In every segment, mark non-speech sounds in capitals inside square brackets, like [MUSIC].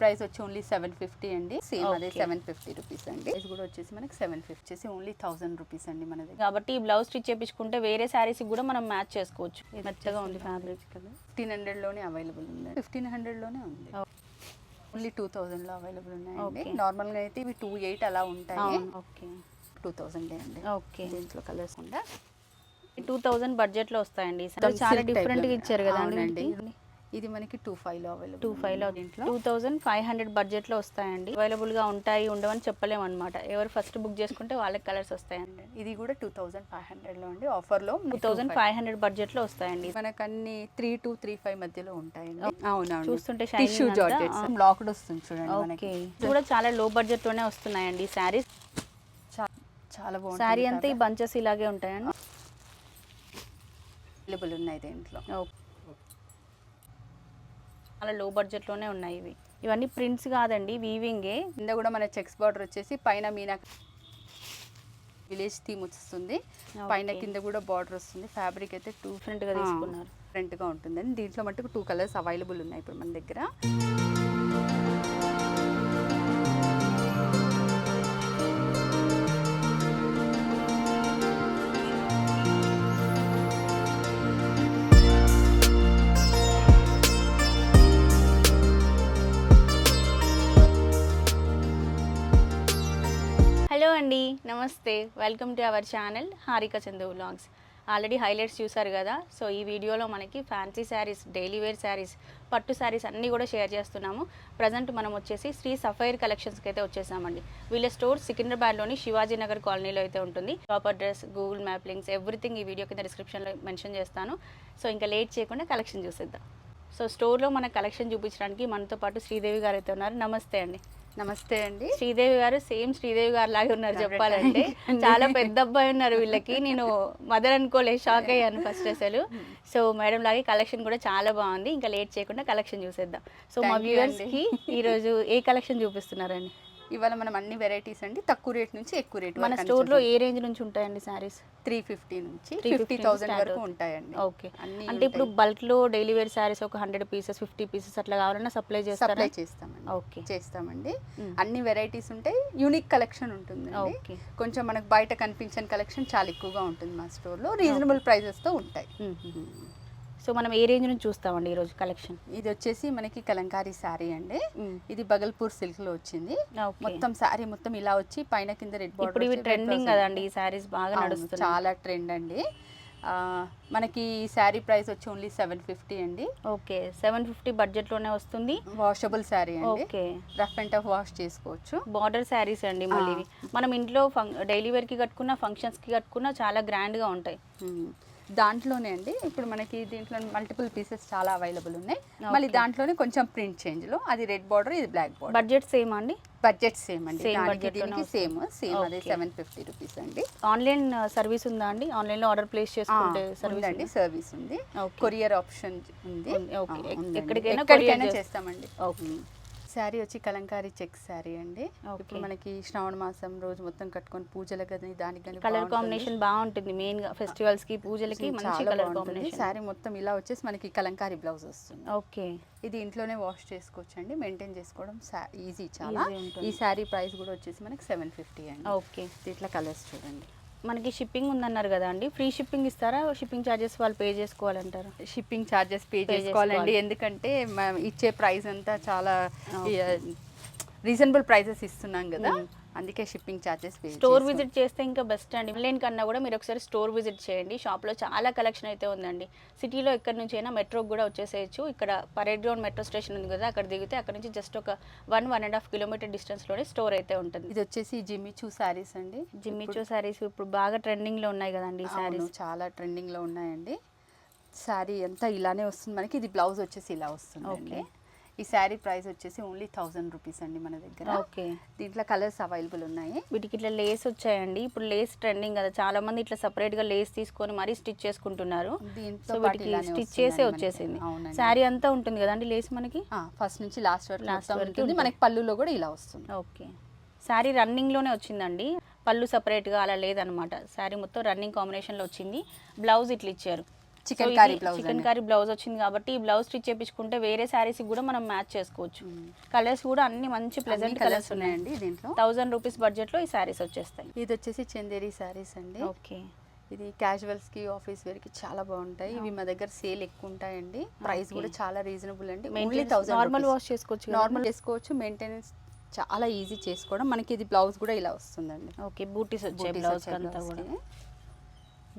Price వచ్చి only seven fifty అండి. Same అదే. సెవెన్ ఫిఫ్టీ రూపీస్ అండి. ఇది కూడా వచ్చేసి మనకి సెవెన్ ఫిఫ్టీ వచ్చేసి ఓన్లీ థౌసండ్ రూపీస్ అండి మన దగ్గర. కాబట్టి ఈ బ్లౌజ్ స్టిచ్ చేపించుకుంటే వేరే శారీస్ కూడా మనం మ్యాచ్ చేసుకోవచ్చు. మెత్తగా ఉంది ఫ్యాబ్రిక్ ఫిఫ్టీన్ హండ్రెడ్లోనే అవైలబుల్ ఉంది. ఫిఫ్టీన్ హండ్రెడ్లోనే ఉంది. ఓన్లీ టూ థౌజండ్లో అవైలబుల్ ఉన్నాయండి. నార్మల్గా అయితే ఇవి టూ ఎయిట్ అలా ఉంటాయి. ఓకే. టూ థౌజండ్ అండి. ఓకే. దీంట్లో కలర్స్ ఉందా టూ థౌజండ్ బడ్జెట్లో వస్తాయండి చాలా Silk డిఫరెంట్గా type లో. ఇచ్చారు కదా అవునండి. ఇది మనకి టూ ఫైవ్లో అవైలబుల్ టూ ఫైవ్లో దీంట్లో. టూ థౌజండ్ ఫైవ్ హండ్రెడ్ బడ్జెట్లో వస్తాయండి. అవైలబుల్గా ఉంటాయి ఉండవని చెప్పలేము అనమాట ఎవరు ఫస్ట్ బుక్ చేసుకుంటే వాళ్ళకి కలర్స్ వస్తాయండి. ఇది కూడా టూ థౌజండ్ ఫైవ్ హండ్రెడ్లో అండి. ఆఫర్లో టూ థౌజండ్ ఫైవ్ హండ్రెడ్ బడ్జెట్లో వస్తాయండి. మనకు అన్ని త్రీ టు త్రీ ఫైవ్ మధ్యలో ఉంటాయండి. అవునవును. చూస్తుంటే shining టిష్యూ అంతా, జార్జెట్స్ ఆ. లాక్డ్ వస్తుంది చూడండి మనకి. కూడా చాలా లో బడ్జెట్లోనే వస్తున్నాయండి శారీస్ చాలా బాగుంటుంది శారీ అంతా ఈ బంచెస్ ఇలాగే ఉంటాయండి. అవైలబుల్ ఉన్నాయి దీంట్లో. ఓకే. చాలా లో బడ్జెట్లోనే ఉన్నాయి ఇవి. ఇవన్నీ ప్రింట్స్ కాదండి వీవింగే కింద కూడా మన చెక్స్ బార్డర్ వచ్చేసి పైన మీనా విలేజ్ థీమ్ వస్తుంది పైన. కింద కూడా బార్డర్ వస్తుంది. ఫ్యాబ్రిక్ అయితే టూ డిఫరెంట్గా తీసుకున్నారు. డిఫరెంట్గా ఉంటుందండి. దీంట్లో మటుకు టూ కలర్స్ అవైలబుల్ ఉన్నాయి ఇప్పుడు మన దగ్గర. నమస్తే welcome to our channel Harika Chandu vlogs already highlights చూసారు కదా సో ఈ వీడియోలో మనకి fancy sarees daily wear sarees పట్టు శారీస్ అన్నీ కూడా షేర్ చేస్తున్నాము. ప్రజెంట్ మనం వచ్చేసి శ్రీ సఫైర్ కలెక్షన్స్కి అయితే వచ్చేసామండి. వీళ్ళ స్టోర్ సికింద్రాబాద్లోని శివాజీ నగర్ కాలనీలో అయితే ఉంటుంది. Shop address Google map links everything ఈ వీడియో కింద డిస్క్రిప్షన్లో మెన్షన్ చేస్తాను. సో ఇంకా లేట్ చేయకుండా కలెక్షన్ చూసేద్దాం. సో స్టోర్లో మన కలెక్షన్ చూపించడానికి మనతో పాటు శ్రీదేవి గారు అయితే ఉన్నారు. నమస్తే అండి. నమస్తే అండి. శ్రీదేవి గారు సేమ్ శ్రీదేవి గారు లాగే ఉన్నారు చెప్పాలంటే. చాలా పెద్ద అబ్బాయి ఉన్నారు వీళ్ళకి. నేను మదర్ అనుకోలేదు షాక్ అయ్యాను ఫస్ట్ అసలు. సో మేడం లాగే కలెక్షన్ కూడా చాలా బాగుంది. ఇంకా లేట్ చేయకుండా కలెక్షన్ చూసేద్దాం. సో మా Thank you వ్యూవర్స్ అండి. కి ఈ రోజు ఏ కలెక్షన్ చూపిస్తున్నారండి? ఇవాళ మనం అన్ని వెరైటీస్ అండి తక్కువ రేట్ నుంచి ఎక్కువ రేట్ మన స్టోర్లో ఏ రేంజ్ నుంచి ఉంటాయండి సారీస్ త్రీ ఫిఫ్టీ నుంచి 350 ఫిఫ్టీ థౌసండ్ వరకు. ఉంటాయండి. ఓకే అంటే ఇప్పుడు బల్క్లో డైలీ వేర్ సారీస్ ఒక హండ్రెడ్ పీసెస్ ఫిఫ్టీ పీసెస్ అట్లా కావాలన్నా సప్లై చేస్తారా? సప్లై చేస్తామండి. ఓకే చేస్తామండి. మ్మ్. అన్ని వెరైటీస్ ఉంటాయి. యూనిక్ కలెక్షన్ ఉంటుంది ఓకే కొంచెం మనకు బయట కనిపించని కలెక్షన్ చాలా ఎక్కువగా ఉంటుంది మా స్టోర్లో రీజనబుల్తో ఉంటాయి. సో మనం ఏ రేంజ్ నుంచి చూస్తామండి ఈరోజు కలెక్షన్? ఇది వచ్చేసి మనకి కలంకారీ శారీ అండి. ఇది బగల్పూర్ సిల్క్లో వచ్చింది మొత్తం శారీ మొత్తం ఇలా వచ్చి పైన కింద రెడ్ ఇప్పుడు ఇవి ట్రెండింగ్ కదండి ఈ సారీస్ బాగా నడుస్తున్నాయి. చాలా ట్రెండ్ అండి. మనకి ఈ శారీ ప్రైస్ వచ్చి ఓన్లీ సెవెన్ ఫిఫ్టీ అండి. ఓకే సెవెన్ ఫిఫ్టీ బడ్జెట్లోనే వస్తుంది. వాషబుల్ శారీ అండి. Okay. Rough and tough wash చేసుకోవచ్చు. బార్డర్ శారీస్ అండి మళ్ళీ. మనం ఇంట్లో డైలీ వేర్కి కట్టుకున్న ఫంక్షన్స్కి కట్టుకున్న చాలా గ్రాండ్గా ఉంటాయి. దాంట్లోనే అండి. ఇప్పుడు మనకి దీంట్లో మల్టిపుల్ పీసెస్ చాలా అవైలబుల్ ఉన్నాయి. మళ్ళీ దాంట్లోనే కొంచెం ప్రింట్ చేంజ్లో అది రెడ్ బార్డర్ ఇది బ్లాక్ బార్డర్ బడ్జెట్ సేమ్ అండి? బడ్జెట్ సేమ్ అండి. దానికి సేమ్ సేమ్ అదే. సెవెన్ ఫిఫ్టీ రూపీస్ అండి. ఆన్లైన్ సర్వీస్ ఉందా అండి? ఆన్లైన్లో ఆర్డర్ ప్లేస్ చేసుకుంటే సర్వీస్ ఉందండి సర్వీస్ ఉంది. కొరియర్ ఆప్షన్ ఉంది. ఎక్కడికైనా చేస్తామండి. ఓకే. శారీ వచ్చి కలంకారీ చెక్ శారీ అండి. ఇప్పుడు మనకి శ్రావణ మాసం రోజు మొత్తం కట్టుకొని పూజలు కానీ దానికి కలర్. కాంబినేషన్ బాగుంటుంది. మెయిన్గా ఫెస్టివల్స్కి పూజలకి మంచి కలర్ కాంబినేషన్ శారీ మొత్తం ఇలా వచ్చేసి మనకి కలంకారీ బ్లౌజ్ వస్తుంది. ఓకే. ఇది ఇంట్లోనే వాష్ చేసుకోవచ్చు అండి మెయింటైన్ చేసుకోవడం ఈజీ చాలా. ఈ శారీ ప్రైస్ కూడా వచ్చేసి మనకి సెవెన్ ఫిఫ్టీ అండి. ఓకే. ఇట్లా కలర్స్ చూడండి. మనకి షిప్పింగ్ ఉందన్నారు కదా అండి. ఫ్రీ షిప్పింగ్ ఇస్తారా? షిప్పింగ్ చార్జెస్ వాళ్ళు పే చేసుకోవాలంటారా? షిప్పింగ్ ఛార్జెస్ పే చేసుకోవాలండి. చేసుకోవాలి. ఎందుకంటే ఇచ్చే ప్రైస్ అంతా చాలా రీజనబుల్ ప్రైసెస్ ఇస్తున్నాం కదా. అందుకే షిప్పింగ్ ఛార్జెస్ స్టోర్ విజిట్ చేస్తే ఇంకా బెస్ట్ అండి. ఆన్లైన్ కన్నా కూడా మీరు ఒకసారి స్టోర్ విజిట్ చేయండి. షాప్లో చాలా కలెక్షన్ అయితే ఉందండి. సిటీలో ఎక్కడి నుంచి అయినా మెట్రోకి కూడా వచ్చేసేయచ్చు. ఇక్కడ పరేడ్ గ్రౌండ్ మెట్రో స్టేషన్ ఉంది కదా అక్కడ దిగితే అక్కడ నుంచి జస్ట్ ఒక one one and half kilometre డిస్టెన్స్లోనే store అయితే ఉంటుంది. ఇది వచ్చేసి జిమ్మిచూ శారీస్ అండి. జిమ్మిచో శారీస్ ఇప్పుడు బాగా ట్రెండింగ్లో ఉన్నాయి కదండి ఈ శారీస్ చాలా ట్రెండింగ్లో ఉన్నాయండి. శారీ అంతా ఇలానే వస్తుంది మనకి. ఇది బ్లౌజ్ వచ్చేసి ఇలా వస్తుంది Okay. ఈ శారీ ప్రైస్ వచ్చేసి ఓన్లీ థౌసండ్ రూపీస్ అండి మన దగ్గర. ఓకే. దీంట్లో కలర్స్ అవైలబుల్ ఉన్నాయి. వీటికి ఇట్లా లేస్ వచ్చాయండి. ఇప్పుడు లేస్ ట్రెండింగ్ కదా. చాలా మంది ఇట్లా separate గా లేస్ తీసుకొని మరీ స్టిచ్ చేసుకుంటున్నారు. దీంతో సో వీటికి స్టిచ్ చేసే. వచ్చేసింది. శారీ అంతా ఉంటుంది కదండి లేస్ మనకి? ఫస్ట్ నుంచి లాస్ట్ వరకు మొత్తం వరకు. మనకి పళ్ళులో కూడా ఇలా వస్తుంది. ఓకే. శారీ రన్నింగ్లోనే వచ్చిందండి. పళ్ళు సపరేట్గా అలా లేదనమాట. శారీ మొత్తం రన్నింగ్ కాంబినేషన్లో వచ్చింది. బ్లౌజ్ ఇట్లా ఇచ్చారు. Chicken curry blouse chicken curry blouse వచ్చింది కాబట్టి ఈ బ్లౌజ్ స్టిచ్ చేపించుకుంటే వేరే శారీస్ కూడా మనం మ్యాచ్ చేసుకోవచ్చు. కలర్స్ కూడా అన్ని మంచి ప్లెజెంట్ కలర్స్ ఉన్నాయండి దీంట్లో. థౌజండ్ రూపీస్ బడ్జెట్లో ఈ శారీస్ వచ్చేస్తాయి. ఇది వచ్చేసి చందేరి శారీస్ అండి. ఓకే. ఇది క్యాజువల్స్కి ఆఫీస్ వేర్కి చాలా బాగుంటాయి. ఇవి మా దగ్గర సేల్ ఎక్కువ ఉంటాయండి. ప్రైస్ కూడా చాలా రీజనబుల్ అండి. ఓన్లీ థౌసండ్ నార్మల్ వాష్ చేసుకోవచ్చు? నార్మల్ చేసుకోవచ్చు. మెయింటెనెన్స్ చాలా ఈజీ చేసుకోవడం. మనకి ఇది బ్లౌజ్ కూడా ఇలా వస్తుందండి. ఓకే బూటీస్ Booties బ్లౌజ్ అంతా కూడా.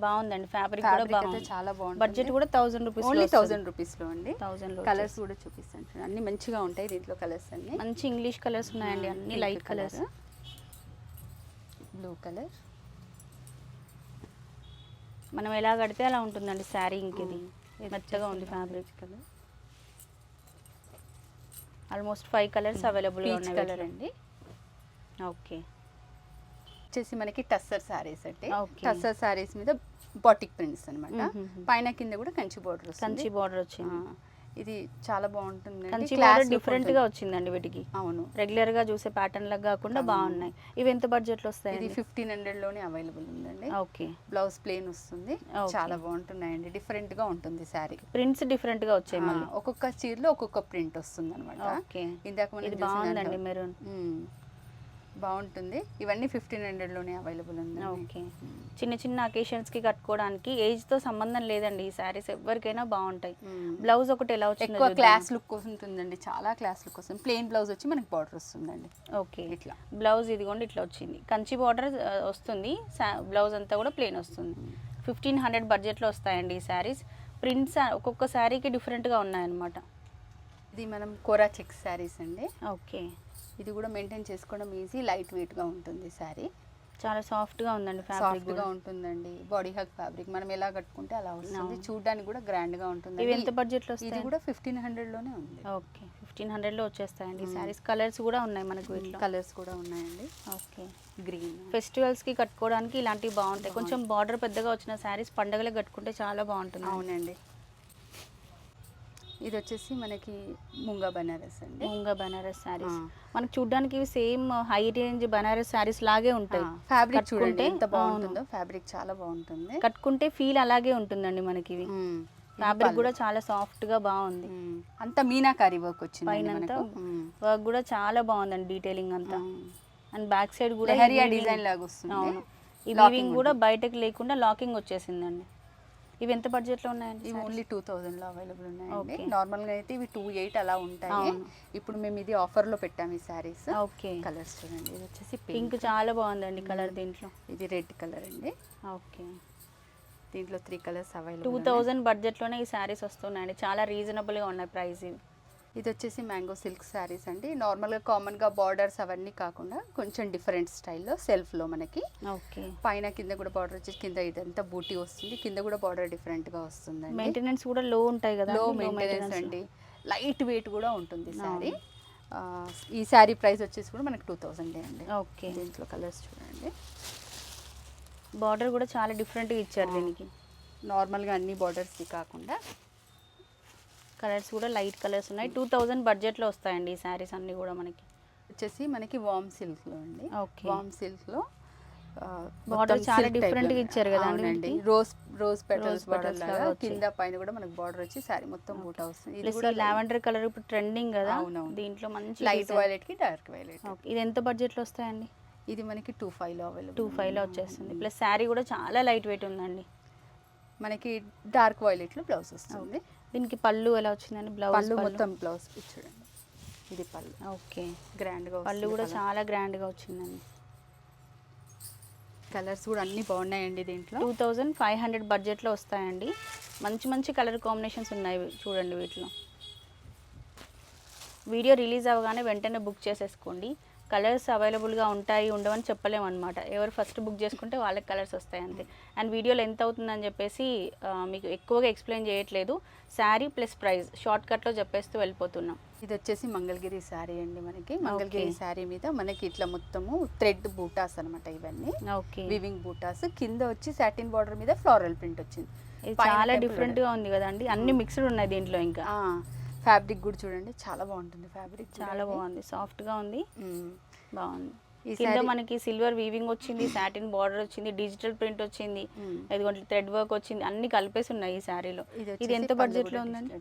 బాగుందండి. ఫ్యాబ్రిక్ కూడా బాగుంది. చాలా బాగుంటుంది. బడ్జెట్ కూడా థౌసండ్ రూపీస్ ఓన్లీ థౌసండ్ రూపీస్లో అండి. థౌసండ్ కలర్స్ కూడా చూపిస్తాను. అన్ని మంచిగా ఉంటాయి దీంట్లో కలర్స్ అన్ని. మంచి ఇంగ్లీష్ కలర్స్ ఉన్నాయండి. అన్ని లైట్ కలర్స్ బ్లూ కలర్ మనం ఎలా కడితే అలా ఉంటుందండి శారీ ఇంకిది మెత్తగా ఉంది fabric colour almost five colours available ఉన్నాయి కలర్ అండి. ఓకే వచ్చేసి మనకి టస్సర్ సారీస్ అంటే Okay. టస్సర్ సారీస్ మీద బాటిక్ ప్రింట్స్ అన్నమాట. మ్మ్. పైన కింద కూడా కంచి బోర్డర్ కంచి బార్డర్ వచ్చింది. ఇది చాలా బాగుంటుంది. కంచి బార్డర్ డిఫరెంట్గా వచ్చిందండి వీటికి. అవును. రెగ్యులర్గా చూసే ప్యాటర్న్ లాగా కాకుండా బాగున్నాయి. ఇవి ఎంత బడ్జెట్లో ఇది వస్తాయండి ఫిఫ్టీన్ హండ్రెడ్లోనే అవైలబుల్ ఉందండి. ఓకే. బ్లౌజ్ ప్లేన్ వస్తుంది. చాలా బాగుంటున్నాయండి. డిఫరెంట్గా ఉంటుంది శారీ ప్రింట్స్ డిఫరెంట్గా వచ్చాయి మళ్ళీ. ఒక్కొక్క చీరలో ఒక్కొక్క ప్రింట్ వస్తుంది అనమాట ఓకే. ఇందాక మనం ఇది బాగుందండి మెరూన్. బాగుంటుంది. ఇవన్నీ ఫిఫ్టీన్ హండ్రెడ్లోనే అవైలబుల్ ఉంది ఓకే. చిన్న చిన్న అకేషన్స్కి కట్టుకోవడానికి ఏజ్తో సంబంధం లేదండి. ఈ శారీస్ ఎవరికైనా బాగుంటాయి. బ్లౌజ్ ఒకటి ఎలా వచ్చిందో ఎక్కువ? క్లాస్ లుక్ ఉంటుందండి. చాలా క్లాస్ లుక్ వస్తుంది ప్లెయిన్ బ్లౌజ్ వచ్చి మనకి బార్డర్ వస్తుందండి. ఓకే. ఇట్లా. బ్లౌజ్ ఇదిగోండి ఇట్లా వచ్చింది. కంచి బార్డర్ వస్తుంది. బ్లౌజ్ అంతా కూడా ప్లెయిన్ వస్తుంది. ఫిఫ్టీన్ హండ్రెడ్ బడ్జెట్లో వస్తాయండి ఈ శారీస్ ప్రింట్స్ ఒక్కొక్క శారీకి డిఫరెంట్గా ఉన్నాయన్నమాట. ఇది మనం కోరా చెక్స్ శారీస్ అండి. ఓకే. ఇది కూడా మెయింటైన్ చేసుకోవడం ఈజీ లైట్ వెయిట్గా ఉంటుంది శారీ చాలా సాఫ్ట్గా ఉందండి ఫ్యాబ్రిక్ సాఫ్ట్గా ఉంటుందండి బాడీ హగ్ ఫ్యాబ్రిక్ మనం ఎలా కట్టుకుంటే అలా వస్తుంది. చూడడానికి కూడా గ్రాండ్గా ఉంటుంది ఇవి ఎంత బడ్జెట్లో ఇది కూడా ఫిఫ్టీన్ హండ్రెడ్లోనే ఉంది. ఓకే ఫిఫ్టీన్ హండ్రెడ్లో వచ్చేస్తాయండి. శారీస్ కలర్స్ కూడా ఉన్నాయి మనకు వీటిలో. కలర్స్ కూడా ఉన్నాయండి. ఓకే గ్రీన్ ఫెస్టివల్స్కి కట్టుకోవడానికి ఇలాంటివి బాగుంటాయి. కొంచెం బార్డర్ పెద్దగా వచ్చిన శారీస్ పండగలకు కట్టుకుంటే చాలా బాగుంటుంది. అవునండి. ఇది వచ్చేసి మనకి ముంగా బనారస్ అండి. మూంగ బనారస్ శారీస్. మనకు చూడడానికి ఇవి same high range Banaras saris లాగే ఉంటాయి. ఫ్యాబ్రిక్ చూడండి ఎంత. బాగుంటుందో ఫ్యాబ్రిక్ చాలా బాగుంటుంది. కట్టుకుంటే ఫీల్ అలాగే ఉంటుందండి మనకి ఇవి. ఫ్యాబ్రిక్. కూడా చాలా సాఫ్ట్గా బాగుంది. అంతా మీనాకారి వర్క్ వచ్చింది పైన. వర్క్ కూడా చాలా బాగుందండి డీటెయిలింగ్ అంతా. అండ్ బ్యాక్ సైడ్ కూడా డిజైన్ లాగా వస్తుంది ఈ వీవింగ్ కూడా బయటకు లేకుండా లాకింగ్ వచ్చేసిందండి. ఇవి ఎంత బడ్జెట్లో ఉన్నాయండి ఇవి? ఓన్లీ టూ థౌజండ్లో అవైలబుల్ ఉన్నాయండి. Okay. నార్మల్గా అయితే ఇవి టూ ఎయిట్ అలా ఉంటాయి. ఇప్పుడు మేము ఇది ఆఫర్లో పెట్టాము ఈ శారీస్ ఓకే కలర్స్ చూడండి ఇది వచ్చేసి పింక్ చాలా బాగుందండి కలర్ దీంట్లో. ఇది రెడ్ కలర్ అండి. ఓకే దీంట్లో three colours two available thousand బడ్జెట్లోనే ఈ శారీస్ వస్తున్నాయండి. చాలా రీజనబుల్గా ఉన్నాయి ప్రైస్ ఇవి. ఇది వచ్చేసి మ్యాంగో సిల్క్ శారీస్ అండి. నార్మల్గా కామన్గా బార్డర్స్ అవన్నీ కాకుండా కొంచెం డిఫరెంట్ స్టైల్లో సెల్ఫ్లో మనకి. ఓకే. పైన కింద కూడా బార్డర్ వచ్చేసి కింద ఇదంతా బూటీ వస్తుంది. కింద కూడా బార్డర్ డిఫరెంట్గా వస్తుందండి. మెయింటెనెన్స్ కూడా లో ఉంటాయి కదా? లో మెయింటెనెన్స్. అండి. లైట్ వెయిట్ కూడా ఉంటుంది శారీ. ఈ శారీ ప్రైస్ వచ్చేసి కూడా మనకి టూ థౌజండ్ అండి. ఓకే. దీంట్లో కలర్స్ చూడండి. బార్డర్ కూడా చాలా డిఫరెంట్గా ఇచ్చారు దీనికి. నార్మల్గా అన్ని బార్డర్స్కి కాకుండా కలర్స్ కూడా లైట్ కలర్స్ ఉన్నాయి. టూ థౌజండ్ బడ్జెట్లో వస్తాయండి ఈ శారీస్ అన్నీ కూడా మనకి. వచ్చేసి మనకి వామ్ సిల్క్లో అండి. ఓకే. వామ్ సిల్క్లో Border చాలా different గా ఇచ్చారు కదా అండి? రోజ్ రోజ్ పెటల్స్ బార్డర్ లాగా. కింద పైన కూడా మనకి బార్డర్ వచ్చి సారీ మొత్తం బూటా వస్తుంది. ఇది కూడా లావెండర్ కలర్ ఇప్పుడు ట్రెండింగ్ కదా. దీంట్లో మంచి లైట్. వైలెట్కి డార్క్ వైలెట్ ఓకే. ఇది ఎంత బడ్జెట్లో వస్తాయండి? ఇది మనకి టూ ఫైవ్లో అవైలబుల్ టూ ఫైవ్లో వచ్చేస్తుంది. ప్లస్ శారీ కూడా చాలా లైట్ వెయిట్ ఉందండి. మనకి డార్క్ వైలెట్లో బ్లౌజ్ వస్తుంది. దీనికి పళ్ళు ఎలా వచ్చిందండి? బ్లౌజ్ పళ్ళు మొత్తం బ్లౌజ్ చూడండి ఇది పళ్ళు. ఓకే. గ్రాండ్గా పళ్ళు కూడా చాలా గ్రాండ్గా వచ్చిందండి. కలర్స్ కూడా అన్ని బాగున్నాయండి దీంట్లో. టూ థౌజండ్ ఫైవ్ హండ్రెడ్ బడ్జెట్లో వస్తాయండి. మంచి మంచి కలర్ కాంబినేషన్స్ ఉన్నాయి చూడండి వీటిలో. వీడియో రిలీజ్ అవ్వగానే వెంటనే బుక్ చేసేసుకోండి. కలర్స్ అవైలబుల్గా ఉంటాయి ఉండవని చెప్పలేము అనమాట ఎవరు ఫస్ట్ బుక్ చేసుకుంటే వాళ్ళకి కలర్స్ వస్తాయి అంతే. అండ్ వీడియోలో ఎంత అవుతుందని చెప్పేసి మీకు ఎక్కువగా ఎక్స్ప్లెయిన్ చేయట్లేదు. శారీ ప్లస్ ప్రైస్ షార్ట్ కట్లో చెప్పేస్తూ వెళ్ళిపోతున్నాం. ఇది వచ్చేసి మంగళగిరి శారీ అండి మనకి. మంగళగిరి. శారీ మీద మనకి ఇట్లా మొత్తము థ్రెడ్ బూటాస్ అన్నమాట ఇవన్నీ. ఓకే. వివింగ్ బూటాస్. కింద వచ్చి సాటిన్ బార్డర్ మీద ఫ్లోరల్ ప్రింట్ వచ్చింది. చాలా temple డిఫరెంట్గా ఉంది కదండి. అన్ని మిక్స్డ్ ఉన్నాయి దీంట్లో ఇంకా. ఫ్యాబ్రిక్ కూడా చూడండి. చాలా బాగుంటుంది ఫ్యాబ్రిక్ చాలా బాగుంది. సాఫ్ట్గా ఉంది. బాగుంది. కింద మనకి సిల్వర్ వీవింగ్ వచ్చింది సాటిన్ బార్డర్ వచ్చింది డిజిటల్ ప్రింట్ వచ్చింది. ఇదిగోండి థ్రెడ్ వర్క్ వచ్చింది అన్ని కలిపేసి ఉన్నాయి ఈ శారీలో. ఇది ఎంత బడ్జెట్లో ఉందండి.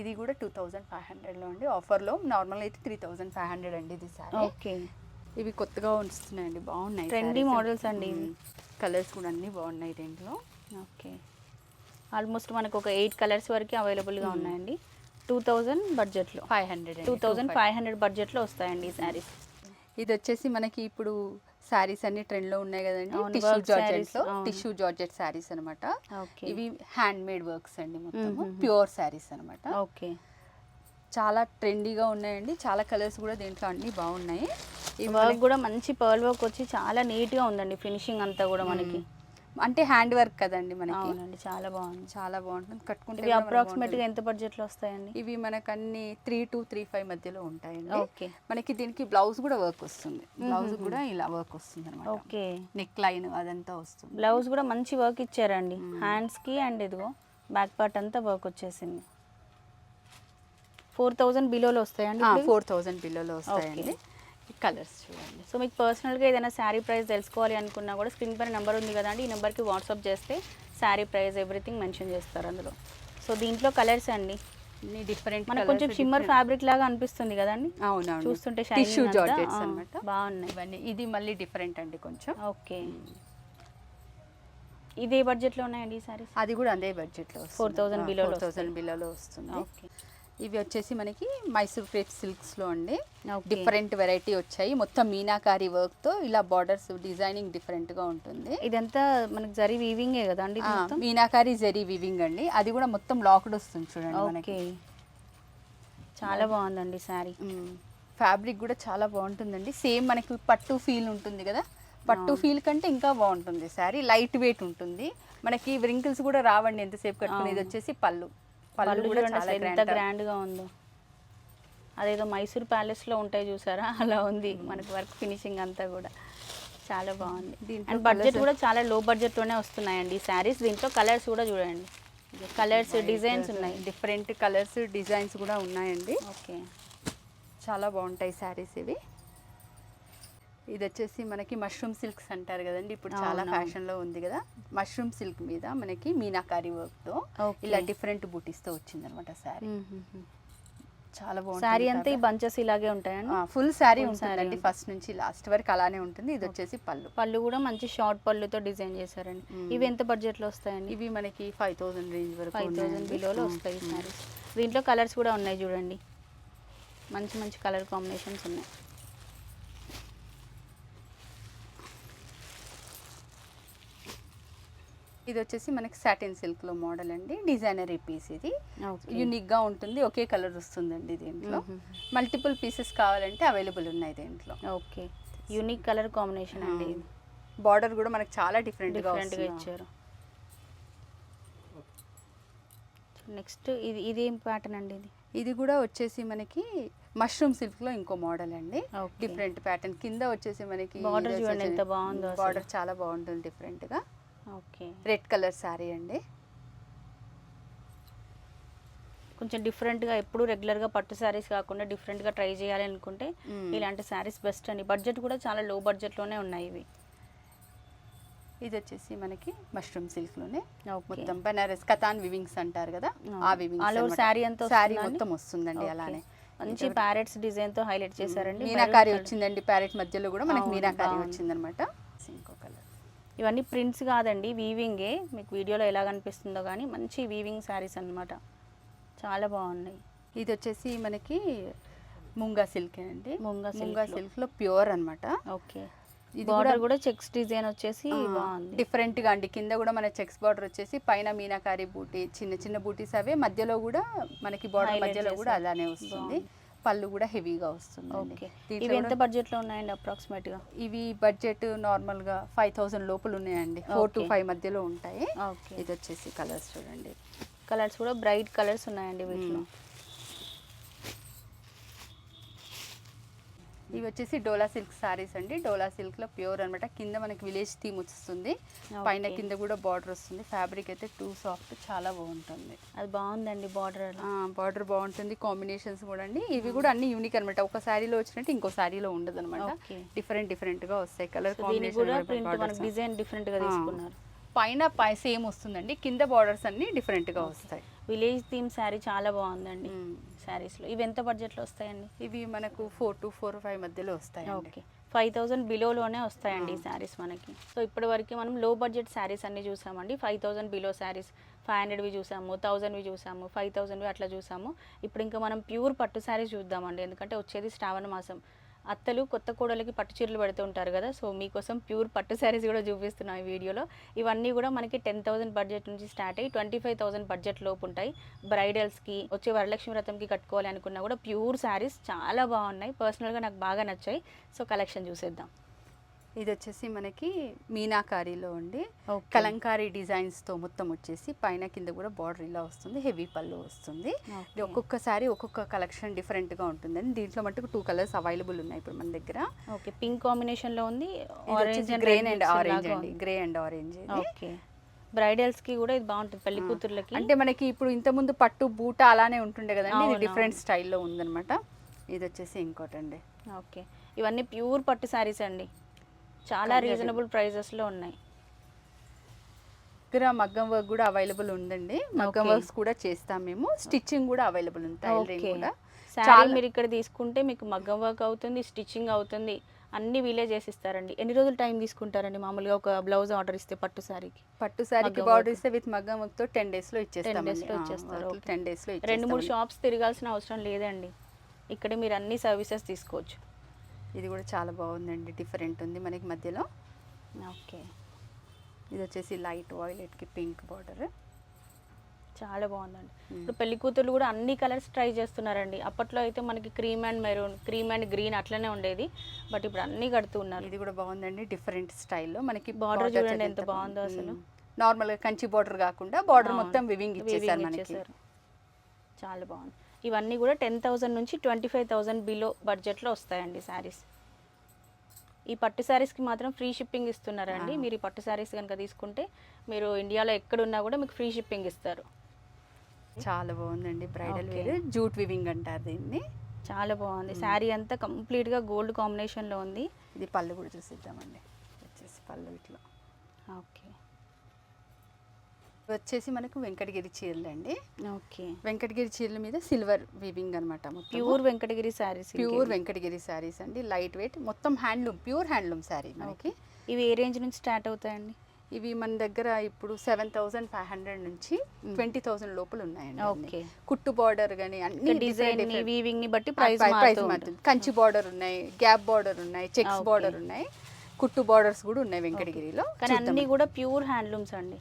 ఇది కూడా టూ థౌజండ్ ఫైవ్ హండ్రెడ్లో అండి. ఆఫర్లో నార్మల్ అయితే త్రీ థౌజండ్ ఫైవ్ హండ్రెడ్ అండి ఇది సారీ ఓకే. ఇవి కొత్తగా వస్తున్నాయండి బాగున్నాయి Trendy models అండి. కలర్స్ కూడా అన్ని బాగున్నాయి దీంట్లో. ఓకే. ఆల్మోస్ట్ మనకు ఒక ఎయిట్ కలర్స్ వరకు అవైలబుల్గా ఉన్నాయండి. టూ థౌజండ్ బడ్జెట్లో five hundred two thousand five hundred బడ్జెట్లో వస్తాయండి ఈ శారీస్ ఇది వచ్చేసి మనకి ఇప్పుడు శారీస్ అన్ని ట్రెండ్లో ఉన్నాయి కదండి. టిష్యూ జార్జెట్లో. టిష్యూ జార్జెట్ శారీస్ అన్నమాట. ఓకే. ఇవి హ్యాండ్ మేడ్ వర్క్స్ అండి మొత్తం. ప్యూర్ శారీస్ అన్నమాట. ఓకే. చాలా ట్రెండీగా ఉన్నాయండి. చాలా కలర్స్ కూడా దీంట్లో అన్ని బాగున్నాయి. ఇవి వర్క్ కూడా మంచి పర్ల్ వర్క్ వచ్చి చాలా నీట్గా ఉందండి. ఫినిషింగ్ అంతా కూడా మనకి- అంటే హ్యాండ్ వర్క్ కదండి మనకి. అవునండి చాలా బాగుంది. చాలా బాగుంటుంది. కట్టుకుంటే అప్రాక్సిమేట్గా బాగుంటుంది. ఎంత బడ్జెట్లో వస్తాయండి? ఇవి మనకు అన్ని త్రీ టు త్రీ ఫైవ్ మధ్యలో ఉంటాయండి. ఓకే. మనకి దీనికి బ్లౌజ్ కూడా వర్క్ వస్తుంది. బ్లౌజ్ కూడా ఇలా వర్క్ వస్తుంది అనమాట ఓకే. నెక్ లైన్ అదంతా వస్తుంది. బ్లౌజ్ కూడా మంచి వర్క్ ఇచ్చారండి. హ్యాండ్స్కి అండ్ ఇదిగో బ్యాక్ పార్ట్ అంతా వర్క్ వచ్చేసింది. ఫోర్ థౌజండ్ బిలోలో వస్తాయండి? ఫోర్ థౌజండ్ బిల్లోలో వస్తాయండి. కలర్స్ చూడండి. సో మీకు పర్సనల్గా ఏదైనా శారీ ప్రైస్ తెలుసుకోవాలి అనుకున్నా కూడా స్క్రీన్ పైన నెంబర్ ఉంది కదండి ఈ నెంబర్కి వాట్సాప్ చేస్తే శారీ ప్రైస్ ఎవ్రీథింగ్ మెన్షన్ చేస్తారు అందులో. సో దీంట్లో కలర్స్ అండి. డిఫరెంట్ మనకు కొంచెం షిమ్మర్ ఫ్యాబ్రిక్ లాగా అనిపిస్తుంది కదండి. అవునవును. చూస్తుంటే టిష్యూ జార్జెట్స్ అనమాట బాగున్నాయి. ఇవన్నీ ఇది మళ్ళీ డిఫరెంట్ అండి కొంచెం. ఓకే. ఇది బడ్జెట్లో ఉన్నాయండి ఈ సారీస్ అది కూడా అదే బడ్జెట్లో 4,000 below లో ఫోర్ థౌసండ్ బిలోలో వస్తుంది. ఓకే. ఇవి వచ్చేసి మనకి మైసూర్ క్రేప్ సిల్క్స్లో అండి డిఫరెంట్ వెరైటీ వచ్చాయి. మొత్తం మీనాకారి వర్క్తో ఇలా బార్డర్స్ డిజైనింగ్ డిఫరెంట్గా ఉంటుంది. ఇదంతా మనకి జరీ వీవింగే కదా అండి మీనాకారి జరీ వివింగ్ అండి. అది కూడా మొత్తం లాక్డ్ వస్తుంది చూడండి మనకి. చాలా బాగుందండి శారీ. ఫ్యాబ్రిక్ కూడా చాలా బాగుంటుందండి. సేమ్ మనకి పట్టు ఫీల్ ఉంటుంది కదా? పట్టు ఫీల్ కంటే ఇంకా బాగుంటుంది శారీ. లైట్ వెయిట్ ఉంటుంది. మనకి వ్రింకిల్స్ కూడా రావండి. ఎంతసేపు కట్టుకుని ఇది వచ్చేసి పళ్ళు. పళ్ళు కూడా చాలా ఎంత grand. గ్రాండ్గా ఉందో. అదేదో మైసూర్ ప్యాలెస్లో ఉంటాయి చూసారా? [LAUGHS] అలా ఉంది మనకి వర్క్ ఫినిషింగ్ అంతా కూడా. చాలా బాగుంది. అండ్ బడ్జెట్ కూడా చాలా లో బడ్జెట్లోనే వస్తున్నాయండి ఈ శారీస్. దీంట్లో కలర్స్ కూడా చూడండి. కలర్స్ డిజైన్స్ ఉన్నాయి. డిఫరెంట్ కలర్స్ డిజైన్స్ కూడా ఉన్నాయండి. ఓకే. చాలా బాగుంటాయి శారీస్ ఇవి. ఇది వచ్చేసి మనకి మష్రూమ్ సిల్క్స్ అంటారు కదండి. ఇప్పుడు చాలా. ఫ్యాషన్లో ఉంది కదా. మష్రూమ్ సిల్క్ మీద మనకి మీనాకారి వర్క్తో. ఇలా డిఫరెంట్ బూటీస్తో వచ్చింది అనమాట శారీ చాలా శారీ అంతా ఈ బంచెస్ ఇలాగే ఉంటాయండి? ఫుల్ saree ఉంటుందండి ఉంటుంది. ఫస్ట్ నుంచి లాస్ట్ వరకు అలానే ఉంటుంది. ఇది వచ్చేసి పళ్ళు. పళ్ళు కూడా మంచి షార్ట్ పళ్ళుతో డిజైన్ చేశారండి. ఇవి ఎంత బడ్జెట్లో వస్తాయండి? ఇవి మనకి ఫైవ్ థౌసండ్ రేంజ్ వరకు ఫైవ్ థౌసండ్. బిలోలో వస్తాయి. శారీస్ దీంట్లో కలర్స్ కూడా ఉన్నాయి చూడండి. మంచి మంచి కలర్ కాంబినేషన్స్ ఉన్నాయి. ఇది వచ్చేసి మనకి సాటిన్ సిల్క్లో మోడల్ అండి. డిజైనర్ పీస్ ఇది. ఓకే యూనిక్గా ఉంటుంది. ఒకే కలర్ వస్తుందండి దీంట్లో. మల్టిపుల్ పీసెస్ కావాలంటే అవైలబుల్ ఉన్నాయి దీంట్లో. ఓకే యూనిక్ కలర్ కాంబినేషన్ అండి బార్డర్ కూడా మనకి చాలా డిఫరెంట్గా డిఫరెంట్గా వస్తుంది. ఇచ్చారు. నెక్స్ట్ ఇది ఇది ఏం ప్యాటర్న్ అండి ఇది? ఇది కూడా వచ్చేసి మనకి మష్రూమ్ సిల్క్లో ఇంకో మోడల్ అండి. డిఫరెంట్ ప్యాటర్న్ కింద వచ్చేసి మనకి Border చూడండి ఎంత బాగుందో. బార్డర్ చాలా బాగుంటుంది డిఫరెంట్గా. రెడ్ కలర్ సారీ అండి. కొంచెం different గా ఎప్పుడు రెగ్యులర్గా పట్టు శారీస్ కాకుండా different గా ట్రై చేయాలి అనుకుంటే. ఇలాంటి శారీస్ బెస్ట్ అండి. బడ్జెట్ కూడా చాలా లో లోనే ఉన్నాయి ఇవి. ఇది వచ్చేసి మనకి మష్రూమ్ సిల్క్లోనే మొత్తం బనారస్ కథాన్ వివింగ్స్ అంటారు కదా ఆ over saree అంతా అండి? మొత్తం వస్తుందండి. అలానే. మంచి ప్యారెట్స్ డిజైన్తో హైలైట్ చేశారండి. మీనాకారి వచ్చిందండి ప్యారెట్ మధ్యలో కూడా మనకి మీనాకారి. వచ్చిందనమాట ఇంకో కలర్ colour. ఇవన్నీ ప్రింట్స్ కాదండి వీవింగే మీకు వీడియోలో ఎలా కనిపిస్తుందో కానీ మంచి వీవింగ్ శారీస్ అన్నమాట. చాలా బాగున్నాయి. ఇది వచ్చేసి మనకి ముంగా సిల్క్ అండి. ముంగా ముంగా లో. సిల్క్లో ప్యూర్ అన్నమాట. ఓకే. ఇది బార్డర్ కూడా చెక్స్ డిజైన్ వచ్చేసి బాగుంది. డిఫరెంట్గా అండి. కింద కూడా మన చెక్స్ బార్డర్ వచ్చేసి పైన మీనాకారి బూటీ చిన్న చిన్న బూటీస్ అవే. మధ్యలో కూడా మనకి బార్డర్ మధ్యలో కూడా. అలానే వస్తుంది. పళ్ళు కూడా హెవీగా వస్తుంది ఓకే. ఇవి ఎంత బడ్జెట్లో ఉన్నాయండి అప్రాక్సిమేట్గా? ఇవి బడ్జెట్ నార్మల్గా ఫైవ్ థౌసండ్ లోపల ఉన్నాయండి. Four to. ఫైవ్ మధ్యలో ఉంటాయి. ఓకే. ఇది వచ్చేసి కలర్స్ చూడండి. కలర్స్ కూడా బ్రైట్ కలర్స్ ఉన్నాయండి వీటిలో. ఇవి వచ్చేసి డోలా సిల్క్ సారీస్ అండి. డోలా సిల్క్లో ప్యూర్ అన్నమాట. కింద మనకి విలేజ్ థీమ్ వస్తుంది పైన. కింద కూడా బార్డర్ వస్తుంది. ఫ్యాబ్రిక్ అయితే టూ సాఫ్ట్ చాలా బాగుంటుంది. అది బాగుందండి బార్డర్ బార్డర్ బాగుంటుంది. కాంబినేషన్స్ కూడా అండి. ఇవి కూడా అన్ని యూనిక్ అనమాట ఒక శారీలో వచ్చినట్టు ఇంకో శారీలో ఉండదు అనమాట. డిఫరెంట్ డిఫరెంట్గా వస్తాయి. కలర్ కాంబినేషన్ డిజైన్ డిఫరెంట్గా తీసుకున్నారు. పైన పై సేమ్ వస్తుందండి. కింద బార్డర్స్ అన్ని డిఫరెంట్గా వస్తాయి. విలేజ్ థీమ్ శారీ చాలా బాగుందండి. మ్మ్. శారీస్లో ఇవి ఎంత బడ్జెట్లో వస్తాయండి? ఇవి మనకు ఫోర్ టు ఫోర్ ఫైవ్ మధ్యలో వస్తాయి ఓకే. ఫైవ్ థౌసండ్ బిలోలోనే వస్తాయండి ఈ శారీస్ మనకి. సో ఇప్పటి వరకు మనం లో బడ్జెట్ శారీస్ అన్ని చూసామండి. Five thousand below saris five హండ్రెడ్వి చూసాము థౌజండ్వి చూసాము ఫైవ్ థౌసండ్వి అట్లా చూసాము. ఇప్పుడు ఇంకా మనం ప్యూర్ పట్టు శారీస్ చూద్దామండి. ఎందుకంటే వచ్చేది శ్రావణ మాసం. అత్తలు కొత్త కోడలకి పట్టు చీరలు పెడుతూ ఉంటారు కదా సో మీకోసం ప్యూర్ పట్టు శారీస్ కూడా చూపిస్తున్నాం ఈ వీడియోలో. ఇవన్నీ కూడా మనకి టెన్ థౌసండ్ బడ్జెట్ నుంచి స్టార్ట్ అయ్యి ట్వంటీ ఫైవ్ థౌసండ్ బడ్జెట్ లోపు ఉంటాయి. బ్రైడల్స్కి వచ్చే వరలక్ష్మి వ్రతంకి కట్టుకోవాలి అనుకున్నా కూడా ప్యూర్ శారీస్ చాలా బాగున్నాయి. పర్సనల్గా నాకు బాగా నచ్చాయి. సో కలెక్షన్ చూసేద్దాం. ఇది వచ్చేసి మనకి మీనాకారీలో ఉండి. కలంకారీ డిజైన్స్తో మొత్తం వచ్చేసి పైన కింద కూడా బార్డర్ ఇలా వస్తుంది హెవీ పళ్ళు వస్తుంది. ఒక్కొక్కసారి ఒక్కొక్క కలెక్షన్ డిఫరెంట్గా ఉంటుందండి. దీంట్లో మటుకు టూ కలర్స్ అవైలబుల్ ఉన్నాయి ఇప్పుడు మన దగ్గర. ఓకే పింక్ కాంబినేషన్లో ఉంది ఆరెంజ్ గ్రే అండ్. ఆరెంజ్ అండి గ్రే అండ్ ఆరెంజ్ ఓకే. బ్రైడల్స్కి కూడా ఇది బాగుంటుంది పెళ్ళి కూతుర్లకి. అంటే మనకి ఇప్పుడు ఇంత ముందు పట్టు బూట అలానే ఉంటుండే కదండి. ఇది డిఫరెంట్ స్టైల్లో ఉందన్నమాట. ఇది వచ్చేసి ఇంకోటండి. ఓకే. ఇవన్నీ ప్యూర్ పట్టు శారీస్ అండి. చాలా రీజనబుల్ ప్రైజెస్లో ఉన్నాయి. దగ్గర మగ్గం వర్క్ కూడా అవైలబుల్ ఉందండి. మగ్గం. వర్క్స్ కూడా చేస్తాం మేము. స్టిచ్చింగ్ కూడా అవైలబుల్ ఉంది టైలరింగ్ ఓకే కూడా. చాలా- మీరు ఇక్కడ తీసుకుంటే మీకు మగ్గం వర్క్ అవుతుంది స్టిచ్చింగ్ అవుతుంది. అన్ని వీలే చేసి ఇస్తారండి ఎన్ని రోజులు టైం తీసుకుంటారండి మామూలుగా ఒక బ్లౌజ్ ఆర్డర్ ఇస్తే పట్టు శారీకి పట్టు బార్డర్ work. ఇస్తే విత్ మగ్గం వర్క్తో టెన్ డేస్లో ఇచ్చేస్తాం days లో ఇచ్చేస్తారు. టెన్ డేస్లో రెండు మూడు. షాప్స్ తిరగాల్సిన అవసరం లేదండి. ఇక్కడే మీరు అన్ని సర్వీసెస్ తీసుకోవచ్చు. ఇది కూడా చాలా బాగుందండి డిఫరెంట్ ఉంది మనకి మధ్యలో. ఓకే. ఇది వచ్చేసి లైట్ వాయిలెట్కి పింక్ బార్డర్. చాలా బాగుందండి. ఇప్పుడు పెళ్ళి కూతుర్లు కూడా అన్ని కలర్స్ ట్రై చేస్తున్నారండి. అప్పట్లో అయితే మనకి cream and maroon cream and green అట్లనే ఉండేది. బట్ ఇప్పుడు అన్ని కడుతూ ఉన్నారు. ఇది కూడా బాగుందండి డిఫరెంట్ స్టైల్లో. మనకి border చూడండి ఎంత బాగుందో. అసలు. నార్మల్గా కంచి బార్డర్ కాకుండా బార్డర్. మొత్తం వివింగ్ ఇచ్చేసారు మనకి. చాలా బాగుంది. ఇవన్నీ కూడా టెన్ థౌసండ్ నుంచి ట్వంటీ ఫైవ్ థౌసండ్ బిలో బడ్జెట్లో వస్తాయండి శారీస్. ఈ పట్టు శారీస్కి మాత్రం ఫ్రీ షిప్పింగ్ ఇస్తున్నారండి. మీరు ఈ పట్టు శారీస్ కనుక తీసుకుంటే మీరు ఇండియాలో ఎక్కడున్నా కూడా మీకు ఫ్రీ షిప్పింగ్ ఇస్తారు. చాలా బాగుందండి బ్రైడల్. వేర్. జూట్ వివింగ్ అంటారు దీన్ని. చాలా బాగుంది. శారీ అంతా కంప్లీట్గా గోల్డ్ కాంబినేషన్లో ఉంది. ఇది పళ్ళు కూడా చూసిద్దామండి. వచ్చేసి పళ్ళు ఇట్లా. ఓకే. వచ్చేసి మనకు వెంకటగిరి చీరలు అండి ఓకే. వెంకటగిరి చీరల మీద సిల్వర్ వివింగ్ అనమాట ప్యూర్ వెంకటగిరి శారీస్ ప్యూర్ వెంకటగిరి శారీస్ అండి. లైట్ వెయిట్ మొత్తం హ్యాండ్లూమ్ ప్యూర్ హ్యాండ్లూమ్ శారీ మనకి. ఇవి ఏ రేంజ్ నుంచి స్టార్ట్ అవుతాయండి? ఇవి మన దగ్గర ఇప్పుడు సెవెన్ థౌసండ్ ఫైవ్ హండ్రెడ్ నుంచి ట్వంటీ థౌసండ్ లోపల ఉన్నాయండి. ఓకే. కుట్టు బార్డర్ కానీ అన్ని డిజైన్ వీవింగ్ని బట్టి ప్రైస్ ప్రైస్. మారుతుంది. కంచి బార్డర్ ఉన్నాయి గ్యాప్ బార్డర్ ఉన్నాయి చెక్స్. బార్డర్ ఉన్నాయి కుట్టు బార్డర్స్ కూడా ఉన్నాయి వెంకటగిరిలో. కానీ. అన్నీ కూడా ప్యూర్ హ్యాండ్లూమ్స్ అండి.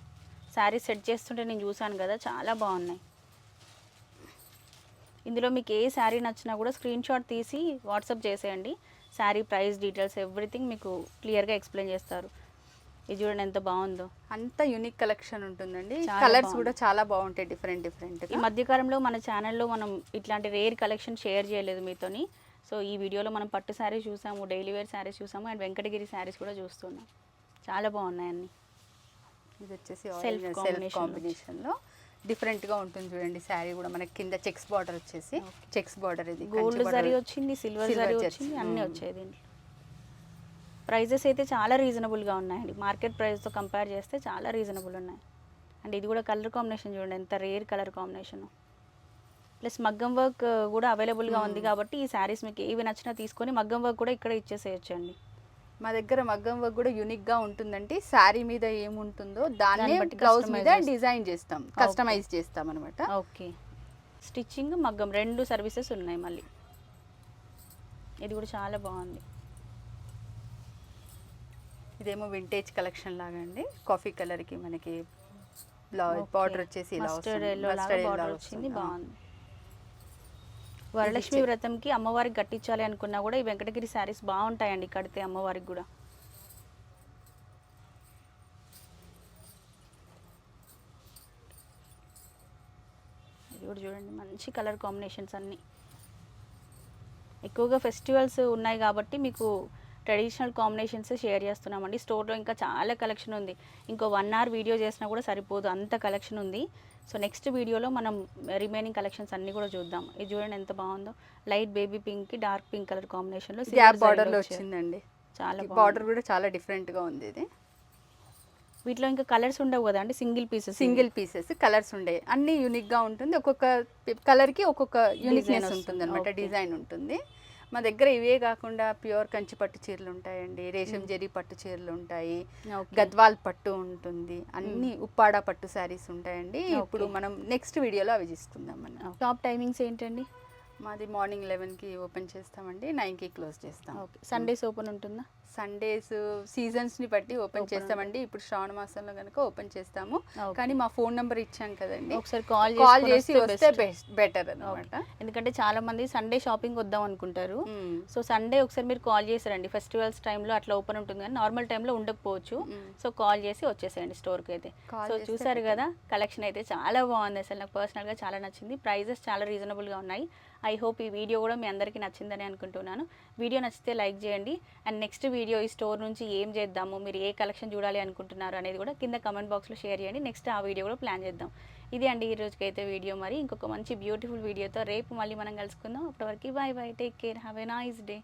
శారీ సెట్ చేస్తుంటే నేను చూసాను కదా చాలా బాగున్నాయి. ఇందులో మీకు ఏ శారీ నచ్చినా కూడా స్క్రీన్ షాట్ తీసి వాట్సాప్ చేసేయండి. శారీ ప్రైస్ డీటెయిల్స్ ఎవ్రీథింగ్ మీకు క్లియర్గా ఎక్స్ప్లెయిన్ చేస్తారు. ఇది చూడండి ఎంత బాగుందో. అంత యూనిక్ కలెక్షన్ ఉంటుందండి. కలర్స్. కూడా చాలా బాగుంటాయి డిఫరెంట్ డిఫరెంట్ ఈ మధ్యకాలంలో మన ఛానల్లో మనం ఇట్లాంటి రేర్ కలెక్షన్ షేర్ చేయలేదు మీతోని. సో ఈ వీడియోలో మనం పట్టు శారీస్ చూసాము డైలీ వేర్ శారీస్ చూసాము అండ్ వెంకటగిరి శారీస్ కూడా చూస్తున్నాం. చాలా బాగున్నాయి అన్ని. ఇది వచ్చేసి సెల్ఫ్ combination లో కాంబినేషన్లో డిఫరెంట్గా ఉంటుంది చూడండి శారీ కూడా మనకి కింద చెక్స్ బార్డర్ వచ్చేసి చెక్స్ బార్డర్ ఇది గోల్డ్. జరీ వచ్చింది సిల్వర్ జరీ. వచ్చింది అన్నీ. వచ్చాయి దీంట్లో. ప్రైజెస్ అయితే చాలా రీజనబుల్గా ఉన్నాయండి. మార్కెట్ ప్రైస్తో కంపేర్ చేస్తే చాలా రీజనబుల్ ఉన్నాయి. అండ్ ఇది కూడా కలర్ కాంబినేషన్ చూడండి ఎంత రేర్ కలర్ కాంబినేషన్ ప్లస్ మగ్గం వర్క్ కూడా అవైలబుల్గా ఉంది కాబట్టి ఈ శారీస్ మీకు ఏవి నచ్చినా తీసుకొని మగ్గం వర్క్ కూడా ఇక్కడ ఇచ్చేసేయచ్చండి. మా దగ్గర మగ్గం వర్క్ కూడా యూనిక్గా ఉంటుందంటే శారీ మీద ఏముంటుందో దాన్నే బ్లౌజ్ మీద. డిజైన్ చేస్తాం. కస్టమైజ్ చేస్తాం. అనమాట ఓకే స్టిచ్చింగ్ మగ్గం రెండు సర్వీసెస్ ఉన్నాయి మళ్ళీ. ఇది కూడా చాలా బాగుంది. ఇదేమో వింటేజ్ కలెక్షన్ లాగా అండి. కాఫీ కలర్కి మనకి. బార్డర్ వచ్చేసి ఇలా బార్డర్ వచ్చింది. బాగుంది. వరలక్ష్మి వ్రతంకి అమ్మవారికి కట్టించాలి అనుకున్నా కూడా ఈ వెంకటగిరి శారీస్ బాగుంటాయండి కడితే అమ్మవారికి కూడా. ఇది కూడా చూడండి మంచి కలర్ కాంబినేషన్స్ అన్నీ. ఎక్కువగా ఫెస్టివల్స్ ఉన్నాయి కాబట్టి మీకు ట్రెడిషనల్ కాంబినేషన్స్ షేర్ చేస్తున్నామండి. స్టోర్లో ఇంకా చాలా కలెక్షన్ ఉంది. ఇంకో వన్ అవర్ వీడియో చేసినా కూడా సరిపోదు. అంత కలెక్షన్ ఉంది. సో నెక్స్ట్ వీడియోలో మనం రిమైనింగ్ కలెక్షన్స్ అన్నీ కూడా చూద్దాం. ఇది చూడండి ఎంత బాగుందో. Light baby pink dark pink colour కాంబినేషన్లో గ్యాప్ బార్డర్లో వచ్చిందండి. చాలా బార్డర్ కూడా చాలా డిఫరెంట్గా ఉంది ఇది. వీటిలో ఇంకా కలర్స్ ఉండవు కదా అండి? Single pieces single pieces colours ఉండే. అన్ని యూనిక్గా ఉంటుంది. ఒక్కొక్క కలర్కి ఒక్కొక్క యూనిక్నెస్. ఉంటుంది అనమాట. డిజైన్ ఉంటుంది. మా దగ్గర ఇవే కాకుండా ప్యూర్ కంచి పట్టు చీరలు ఉంటాయండి. రేషం జరీ పట్టు చీరలు ఉంటాయి. గద్వాల్ పట్టు ఉంటుంది. అన్ని ఉప్పాడ పట్టు శారీస్ ఉంటాయండి. ఇప్పుడు. మనం నెక్స్ట్ వీడియోలో అవి తీసుకుందాం మనం షాప్ టైమింగ్స్ ఏంటండి? మాది మార్నింగ్ లెవెన్కి ఓపెన్ చేస్తామండి. నైన్కి క్లోజ్ చేస్తాం. ఓకే. సండేస్ ఓపెన్ ఉంటుందా? సండేస్ సీజన్స్ని బట్టి ఓపెన్ చేస్తామండి. ఇప్పుడు శ్రావణ మాసంలో కనుక ఓపెన్ చేస్తాము. కానీ మా ఫోన్ నంబర్ ఇచ్చాం కదండి. ఒకసారి కాల్ కాల్ చేసి వస్తే బెటర్ అనమాట ఎందుకంటే చాలా మంది సండే షాపింగ్ వద్దాం అనుకుంటారు. సో సండే ఒకసారి మీరు కాల్ చేసారండి ఫెస్టివల్స్ టైంలో అట్లా ఓపెన్ ఉంటుంది కానీ నార్మల్ టైంలో ఉండకపోవచ్చు. సో కాల్ చేసి వచ్చేసేయండి స్టోర్కి అయితే. సో చూసారు కదా కలెక్షన్ అయితే చాలా బాగుంది. అసలు నాకు పర్సనల్గా చాలా నచ్చింది. ప్రైజెస్ చాలా రీజనబుల్గా ఉన్నాయి. ఐ హోప్ ఈ వీడియో కూడా మీ అందరికీ నచ్చిందని అనుకుంటున్నాను. వీడియో నచ్చితే లైక్ చేయండి. అండ్ నెక్స్ట్ వీడియో ఈ స్టోర్ నుంచి ఏం చేద్దాము మీరు ఏ కలెక్షన్ చూడాలి అనుకుంటున్నారు అనేది కూడా కింద కమెంట్ బాక్స్లో షేర్ చేయండి. నెక్స్ట్ ఆ వీడియో కూడా ప్లాన్ చేద్దాం. ఇది అండి ఈ రోజుకైతే వీడియో మరి. ఇంకొక మంచి బ్యూటిఫుల్ వీడియోతో రేపు మళ్ళీ మనం కలుసుకుందాం. అప్పటివరకు bye bye take care have a nice day